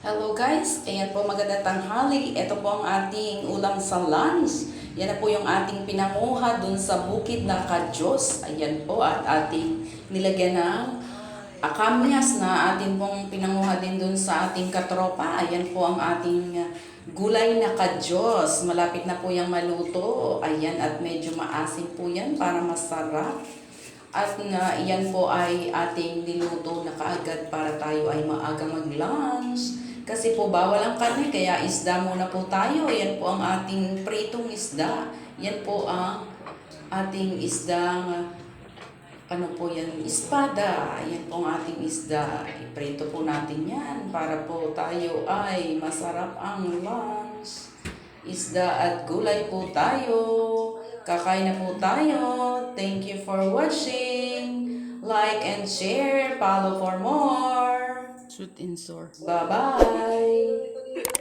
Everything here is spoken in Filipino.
Hello guys, ayan po magandang tanghali. Ito po ang ating ulam sa lunch. Yan na po yung ating pinanguha dun sa bukid ng Kadyos. Ayan po at ating nilagyan ng akamyas na atin pong pinanguha din dun sa ating katropa. Ayan po ang ating gulay na Kadyos. Malapit na po yung maluto. Ayan at medyo maasim po yan para masarap. At na iyan po ay ating niluto na kaagad para tayo ay maaga mag-lunch. Kasi po bawal ang karne, kaya isda muna po tayo. Yan po ang ating pritong isda. Yan po ang ating isdang, ano po yan, espada. Yan po ang ating isda. Iprito po natin yan para po tayo ay masarap ang lunch. Isda at gulay po tayo. Kakain na po tayo. Thank you for watching. Like and share. Follow for more. Shoot in store. Bye-bye.